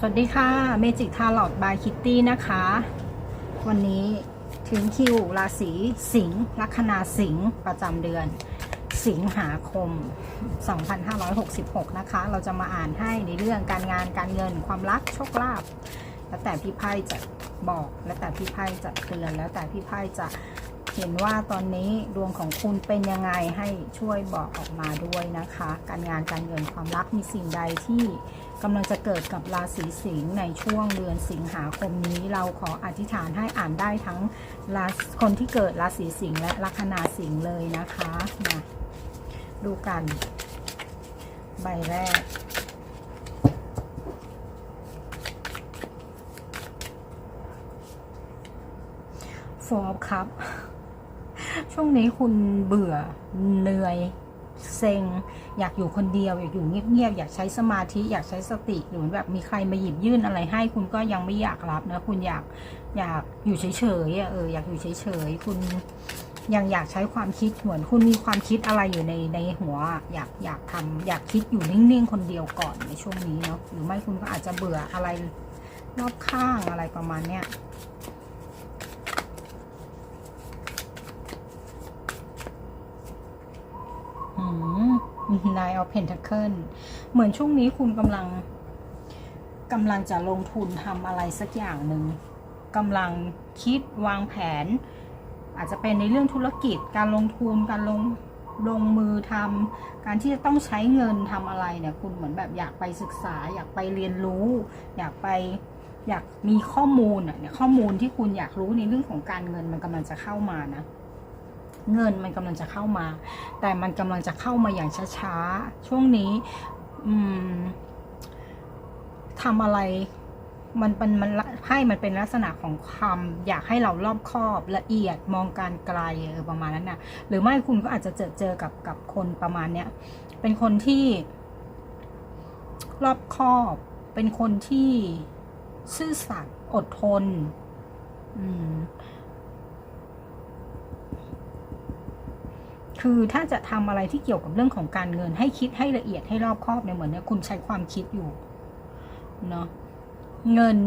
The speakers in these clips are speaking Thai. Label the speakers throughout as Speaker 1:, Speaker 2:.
Speaker 1: สวัสดีค่ะเมจิกทาร์ลอดบายคิตตี้นะคะ วันนี้ถึงคิวราศีสิงห์ลัคนาสิงห์ประจำเดือน สิงหาคม 2566 นะคะ เราจะมาอ่านให้ในเรื่องการงานการเงินความรักโชคลาภแล้วแต่พี่ไพ่จะบอก แล้วแต่พี่ไพ่จะเตือน แล้วแต่พี่ไพ่จะ เห็นว่าตอนนี้ดวงของคุณเป็นยังไงให้ช่วยบอกออกมาด้วยนะคะ การงานการเงินความรักมีสิ่งใดที่กำลังจะเกิดกับราศีสิงห์ในช่วงเดือนสิงหาคมนี้เราขออธิษฐานให้อ่านได้ทั้งราคนที่เกิดราศีสิงห์และลัคนาสิงห์เลยนะคะมาดูกัน ใบแรกฟอร์ครับ ช่วงนี้คุณเบื่อเหนื่อยเซ็ง อยากอยู่คนเดียว อยากอยู่เงียบๆอยากใช้สมาธิอยากใช้สติหรือแบบมีใครมาหยิบยื่นอะไรให้ คุณก็ยังไม่อยากรับนะคุณอยากอยากอยู่เฉยๆเอออยากอยู่เฉยๆคุณยังอยากใช้ความคิดเหมือนคุณมีความคิดอะไรอยู่ในในหัวอะอยากอยากทำอยากคิดอยู่นิ่งๆคนเดียวก่อนในช่วงนี้เนาะหรือไม่คุณก็อาจจะเบื่ออะไรรอบข้างอะไรประมาณเนี้ย อืม Nine of Pentacle เหมือนช่วงนี้คุณกำลังกำลังจะลงทุนทำอะไรสักอย่างหนึ่งกำลังคิดวางแผน อาจจะเป็นในเรื่องธุรกิจ การลงทุนการลงลงมือทำการที่จะต้องใช้เงินทำอะไรเนี่ย คุณเหมือนแบบอยากไปศึกษา อยากไปเรียนรู้ อยากไปอยากมีข้อมูลเนี่ยข้อมูลที่คุณอยากรู้ในเรื่องของการเงินมันกำลังจะเข้ามานะ เงินมันกำลังจะเข้ามา แต่มันกำลังจะเข้ามาอย่างช้าๆ ช่วงนี้อืมทำอะไรมันเป็นมันไพ่มันเป็นลักษณะของความอยากให้เรารอบคอบละเอียดมองการไกลประมาณนั้นนะหรือไม่คุณก็อาจจะเจอเจอกับกับคนประมาณเนี้ยเป็นคนที่ รอบคอบ เป็นคนที่ซื่อสัตย์อดทน อืม คือถ้าจะทำอะไรที่เกี่ยวกับเรื่องของการเงิน ให้คิดให้ละเอียดให้รอบคอบเนี่ยเหมือนเนี่ยคุณใช้ความคิดอยู่เนาะเงิน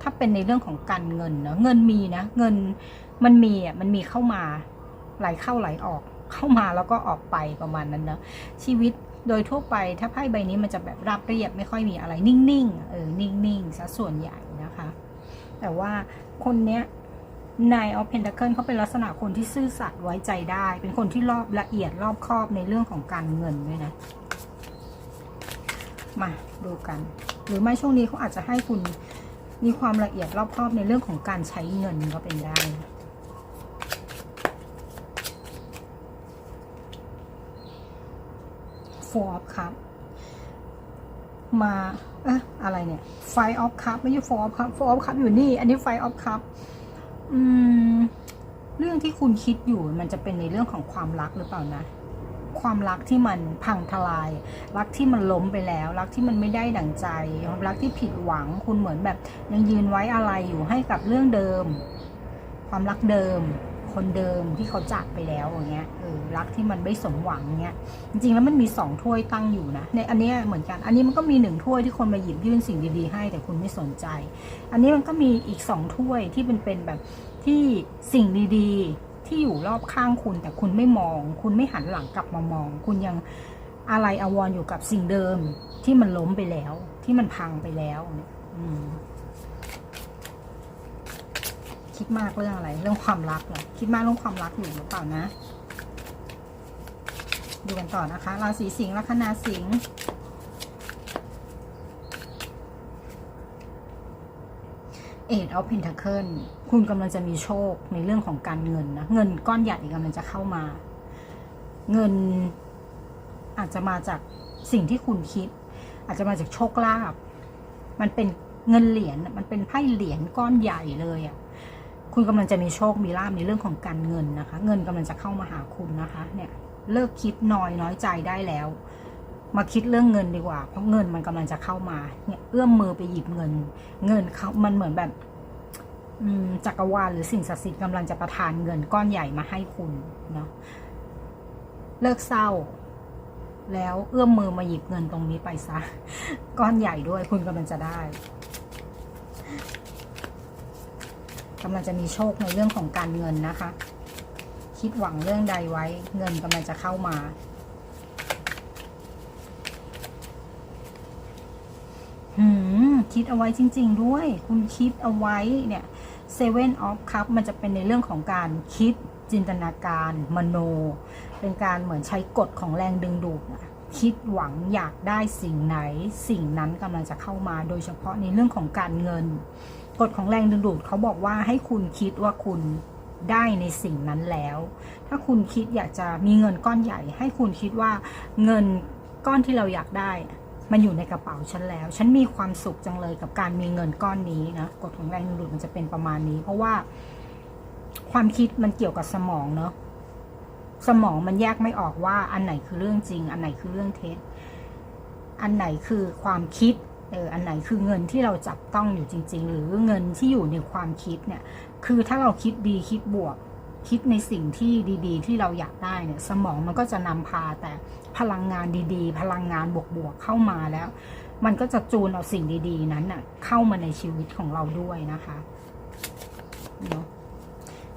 Speaker 1: ถ้าเป็นในเรื่องของการเงินเนาะเงินมีนะเงินมันมีอะมันมีเข้ามาไหลเข้าไหลออกเข้ามาแล้วก็ออกไปประมาณนั้นเนาะชีวิตโดยทั่วไปถ้าไพ่ใบนี้มันจะแบบราบเรียบไม่ค่อยมีอะไรนิ่งๆเออนิ่งๆซะส่วนใหญ่นะคะ แต่ว่าคนเนี้ย นายออฟเพน t เคิลเขาเป็นลักษณะคนที่ซื่อสัตย์ไว้ใจได้ เป็นคนที่รอบละเอียดรอบคอบในเรื่องของการเงินด้วยนะ มาดูกัน หรือไม่ช่วงนี้เขาอาจจะให้คุณมีความละเอียดรอบคอบในเรื่องของการใช้เงินก็เป็นได้โฟร์ครับมาเอ๊ะอะไรเนี่ยไฟออฟคัพไม่ใช่โฟร์คัพโฟร์คัพอยู่นี่ อันนี้ไฟอ อืม เรื่องที่คุณคิดอยู่มันจะเป็นในเรื่องของความรักหรือเปล่านะ ความรักที่มันพังทลาย รักที่มันล้มไปแล้ว รักที่มันไม่ได้ดั่งใจ รักที่ผิดหวัง คุณเหมือนแบบ ยังยืนไว้อะไรอยู่ให้กับเรื่องเดิม ความรักเดิม คนเดิมที่เขาจากไปแล้วอย่างเงี้ยเออรักที่มันไม่สมหวังเงี้ยจริงๆแล้วมันมีสองถ้วยตั้งอยู่นะในอันนี้เหมือนกัน อันนี้มันก็มีหนึ่งถ้วยที่คนมาหยิบยื่นสิ่งดีๆให้แต่คุณไม่สนใจ อันนี้มันก็มีอีกสองถ้วยที่เป็นเป็นแบบที่สิ่งดีๆที่อยู่รอบข้างคุณ แต่คุณไม่มอง คุณไม่หันหลังกลับมามอง คุณยังอะไรอาวรอยู่กับสิ่งเดิมที่มันล้มไปแล้ว ที่มันพังไปแล้วเนี่ยอืม คิด มากเรื่องอะไร เรื่องความรักเหรอคิดมากเรื่องความรักอยู่หรือเปล่านะ ดูกันต่อนะคะ ราศีสิงห์ลัคนาสิงห์เอ็ดเอาเพนท c เคิลคุณกำลังจะมีโชคในเรื่องของการเงินนะ เงินก้อนใหญ่กำลังจะเข้ามา เงินอาจจะมาจากสิ่งที่คุณคิด อาจจะมาจากโชคลาภมันเป็นเงินเหรียญมันเป็นไพ่เหรียญก้อนใหญ่เลยอะ่ะ คุณกำลังจะมีโชค มีลาภในเรื่องของการเงินนะคะ เงินกำลังจะเข้ามาหาคุณนะคะ เนี่ย เลิกคิดน้อยน้อยใจได้แล้ว มาคิดเรื่องเงินดีกว่า เพราะเงินมันกำลังจะเข้ามา เนี่ยเอื้อมมือไปหยิบเงิน เงินเขามันเหมือนแบบจักรวาลหรือสิ่งศักดิ์สิทธิ์กำลังจะประทานเงินก้อนใหญ่มาให้คุณเนาะ เลิกเศร้า แล้วเอื้อมมือมาหยิบเงินตรงนี้ไปซะ ก้อนใหญ่ด้วยคุณกำลังจะได้ กำลังจะมีโชคในเรื่องของการเงินนะคะ คิดหวังเรื่องใดไว้ เงินกำลังจะเข้ามา หืม คิดเอาไว้จริง ๆ ด้วย คุณคิดเอาไว้เนี่ย Seven of Cup มันจะเป็นในเรื่องของการคิดจินตนาการมโน เป็นการเหมือนใช้กฎของแรงดึงดูดนะคิดหวังอยากได้สิ่งไหน สิ่งนั้นกำลังจะเข้ามาโดยเฉพาะในเรื่องของการเงิน กฎของแรงดึงดูดเขาบอกว่าให้คุณคิดว่าคุณได้ในสิ่งนั้นแล้ว ถ้าคุณคิดอยากจะมีเงินก้อนใหญ่ ให้คุณคิดว่าเงินก้อนที่เราอยากได้ มันอยู่ในกระเป๋าฉันแล้ว ฉันมีความสุขจังเลยกับการมีเงินก้อนนี้นะกฎของแรงดึงดูดมันจะเป็นประมาณนี้ เพราะว่าความคิดมันเกี่ยวกับสมองเนาะสมองมันแยกไม่ออกว่าอันไหนคือเรื่องจริง อันไหนคือเรื่องเท็จ อันไหนคือความคิด เอออันไหนคือเงินที่เราจับต้องอยู่จริง ๆ หรือเงินที่อยู่ในความคิดเนี่ยคือถ้าเราคิดดีคิดบวกคิดในสิ่งที่ดีๆ ที่เราอยากได้เนี่ยสมองมันก็จะนำพาแต่พลังงานดีๆ พลังงานบวกๆเข้ามาแล้ว มันก็จะจูนเอาสิ่งดี ๆ นั้นน่ะเข้ามาในชีวิตของเราด้วยนะคะเนาะ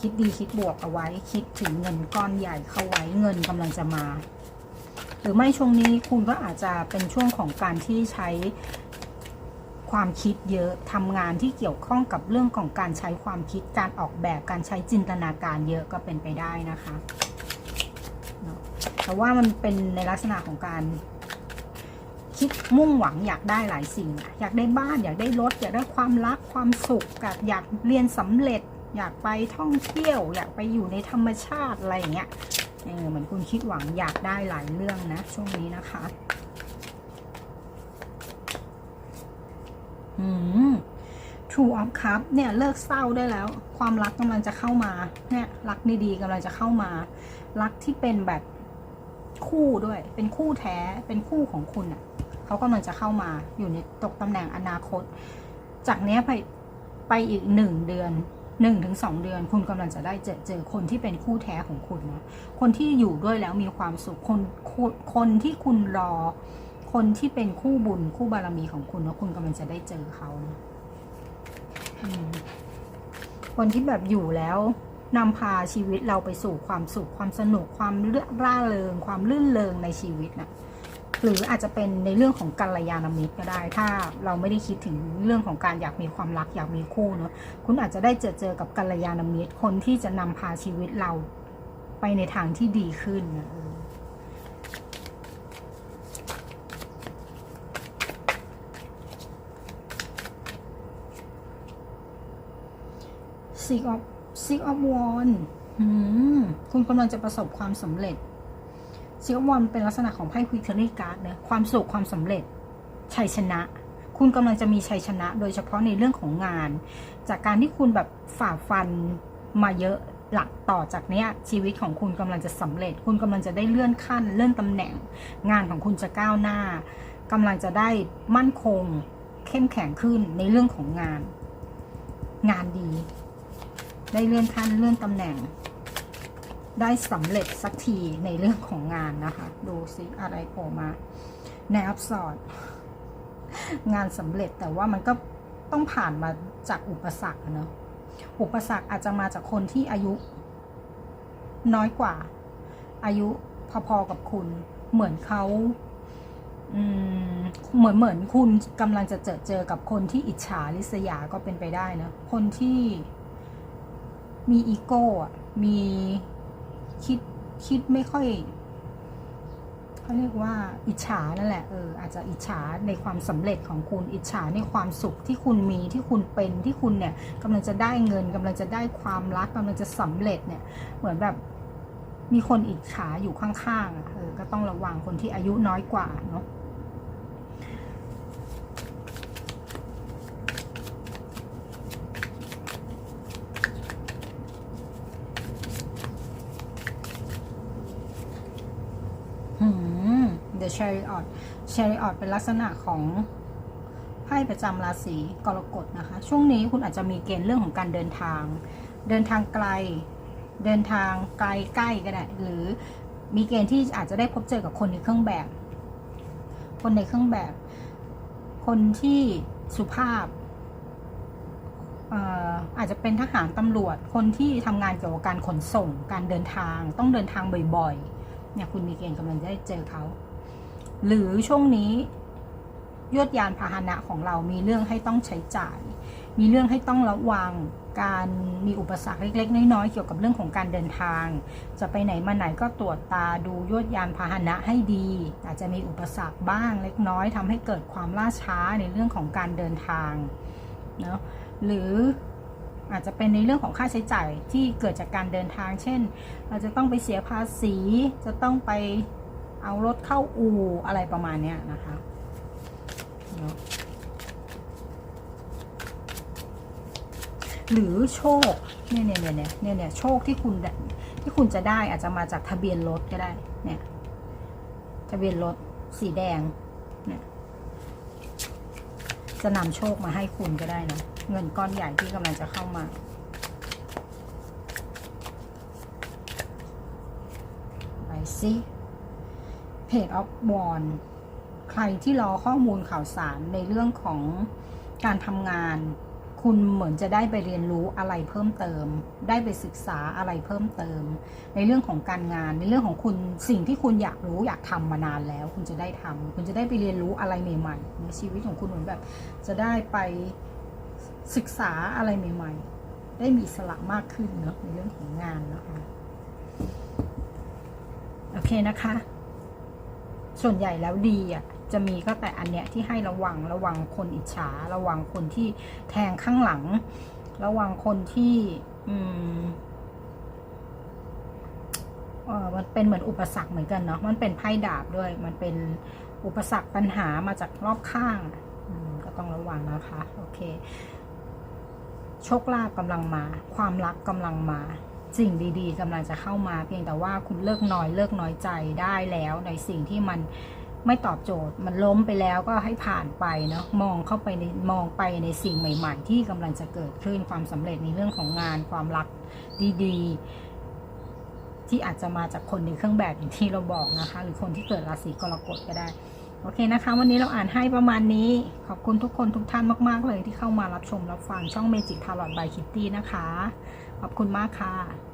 Speaker 1: คิดดีคิดบวกเอาไว้ คิดถึงเงินก้อนใหญ่เข้าไว้เงินกำลังจะมา หรือไม่ช่วงนี้คุณก็อาจจะเป็นช่วงของการที่ใช้ ความคิดเยอะทำงานที่เกี่ยวข้องกับเรื่องของการใช้ความคิดการออกแบบการใช้จินตนาการเยอะก็เป็นไปได้นะคะแต่ว่ามันเป็นในลักษณะของการคิดมุ่งหวังอยากได้หลายสิ่ง อยากได้บ้านอยากได้รถอยากได้ความรักความสุขกับอยากเรียนสำเร็จ อยากไปท่องเที่ยว อยากไปอยู่ในธรรมชาติอะไรอย่างเงี้ยเออเหมือนคุณคิดหวังอยากได้หลายเรื่องนะช่วงนี้นะคะ อืม True of Cup เนี่ยเลิกเศร้าได้แล้ว ความรักกำลังจะเข้ามาเนี่ยรักดีๆกำลังจะเข้ามา รักที่เป็นแบบคู่ด้วย เป็นคู่แท้เป็นคู่ของคุณอะเขากำลังจะเข้ามาอยู่ในตกตำแหน่งอนาคต จากเนี้ยไปไปอีกหนึ่งเดือนหนึ่งถึงสองเดือน คุณกำลังจะได้เจอเจอคนที่เป็นคู่แท้ของคุณนะ คนที่อยู่ด้วยแล้วมีความสุข คนคนที่คุณรอ คนที่เป็นคู่บุญคู่บารมีของคุณแล้วคุณกำลังจะได้เจอเขานะคนที่แบบอยู่แล้วนำพาชีวิตเราไปสู่ความสุขความสนุกความเลื่อร่าเริง ความลื่นเริงในชีวิตนะหรืออาจจะเป็นในเรื่องของกัลยาณมิตรก็ได้ ถ้าเราไม่ได้คิดถึงเรื่องของการอยากมีความรักอยากมีคู่เนาะคุณอาจจะได้เจอเจอกับกัลยาณมิตรคนที่จะนำพาชีวิตเราไปในทางที่ดีขึ้นนะ เออ Six of Six of Wands อืมคุณกำลังจะประสบความสำเร็จ Six of Wands เป็นลักษณะของไพ่ควิกเทอรี่การ์ดเนะความสุขความสำเร็จ ชัยชนะ คุณกำลังจะมีชัยชนะ โดยเฉพาะในเรื่องของงาน จากการที่คุณแบบฝ่าฟันมาเยอะหลักต่อจากเนี้ยชีวิตของคุณกำลังจะสำเร็จ คุณกำลังจะได้เลื่อนขั้น เลื่อนตำแหน่ง งานของคุณจะก้าวหน้ากำลังจะได้มั่นคง เข้มแข็งขึ้นในเรื่องของงาน งานดี ได้เลื่อนขั้นเลื่อนตำแหน่ง ได้สำเร็จสักทีในเรื่องของงานนะคะ ดูซิอะไรโผล่มาในอัพสอดงานสำเร็จแต่ว่ามันก็ต้องผ่านมาจากอุปสรรคเนอะอุปสรรคอาจจะมาจากคนที่อายุ น้อยกว่า อายุพอๆกับคุณ เหมือนเขาเหมือนเหมือนคุณกำลังจะเจอเจอกับคนที่อิจฉาริษยาก็เป็นไปได้นะ คนที่ มีอีโก้อะมีคิดคิดไม่ค่อยเขาเรียกว่า อิจฉานั่นแหละเอออาจจะอิจฉาในความสำเร็จของคุณอิจฉาในความสุขที่คุณมีที่คุณเป็นที่คุณเนี่ยกำลังจะได้เงินกำลังจะได้ความรักกำลังจะสำเร็จเนี่ย เหมือนแบบมีคนอิจฉาอยู่ข้างๆอะเออก็ต้องระวังคนที่อายุน้อยกว่าเนาะ อืม The Chariot Chariot เป็นลักษณะของไพ่ประจำราศีกรกฎนะคะ ช่วงนี้คุณอาจจะมีเกณฑ์เรื่องของการเดินทาง เดินทางไกล เดินทางไกลใกล้ก็ได้ หรือมีเกณฑ์ที่อาจจะได้พบเจอกับคนในเครื่องแบบ คนในเครื่องแบบ คนที่สุภาพเอ่ออาจจะเป็นทหารตำรวจคนที่ทำงานเกี่ยวกับการขนส่ง การเดินทางต้องเดินทางบ่อยๆเนี่ยคุณมีเกณฑ์กำลังจะได้เจอเขา หรือช่วงนี้ยวดยานพาหนะของเรามีเรื่องให้ต้องใช้จ่าย มีเรื่องให้ต้องระวัง การมีอุปสรรคเล็ก ๆ น้อยๆเกี่ยวกับเรื่องของการเดินทาง จะไปไหนมาไหนก็ตรวจตาดูยวดยานพาหนะให้ดี อาจจะมีอุปสรรคบ้างเล็กน้อยทำให้เกิดความล่าช้าในเรื่องของการเดินทางเนาะหรืออาจจะเป็นในเรื่องของค่าใช้จ่ายที่เกิดจากการเดินทาง เช่น เราจะต้องไปเสียภาษี จะต้องไป เอารถเข้าอู่อะไรประมาณเนี้ยนะคะเนาะหรือโชคเนี่ยเนี่ยเนี่ยเนี่ยเนี่ยโชคที่คุณที่คุณจะได้อาจจะมาจากทะเบียนรถก็ได้ เนี่ยทะเบียนรถสีแดงเนี่ยจะนำโชคมาให้คุณก็ได้นะเงินก้อนใหญ่ที่กำลังจะเข้ามาไปสิ เพจออฟบอลใครที่รอข้อมูลข่าวสารในเรื่องของการทำงาน คุณเหมือนจะได้ไปเรียนรู้อะไรเพิ่มเติม ได้ไปศึกษาอะไรเพิ่มเติม ในเรื่องของการงาน ในเรื่องของคุณสิ่งที่คุณอยากรู้อยากทำมานานแล้ว คุณจะได้ทำคุณจะได้ไปเรียนรู้อะไรใหม่ๆในชีวิตของคุณเหมือนแบบ จะได้ไปศึกษาอะไรใหม่ ๆ ได้มีสละมากขึ้นเนาะในเรื่องของงานนะคะโอเคนะคะ ส่วนใหญ่แล้วดีอะจะมีก็แต่อันเนี้ยที่ให้ระวังระวังคนอิจฉา ระวังคนที่แทงข้างหลัง ระวังคนที่อืมเออมันเป็นเหมือนอุปสรรคเหมือนกันเนาะมันเป็นไพ่ดาบด้วย มันเป็นอุปสรรคปัญหามาจากรอบข้างก็ต้องระวังนะคะ โอเคโชคลาภกำลังมา ความรักกำลังมา สิ่งดีๆกำลังจะเข้ามา เพียงแต่ว่าคุณเลิกน้อยเลิกน้อยใจได้แล้วในสิ่งที่มันไม่ตอบโจทย์ มันล้มไปแล้วก็ให้ผ่านไปเนาะมองเข้าไปในมองไปในสิ่งใหม่ ๆ ที่กำลังจะเกิดขึ้นความสำเร็จในเรื่องของงานความรักดีๆ ที่อาจจะมาจากคนในเครื่องแบบอย่างที่เราบอกนะคะ หรือคนที่เกิดราศีกรกฎก็ได้โอเคนะคะ วันนี้เราอ่านให้ประมาณนี้ ขอบคุณทุกคนทุกท่านมาก ๆ เลยที่เข้ามารับชมรับฟังช่อง Magic Tarot by Kitty นะคะ ขอบคุณมากค่ะ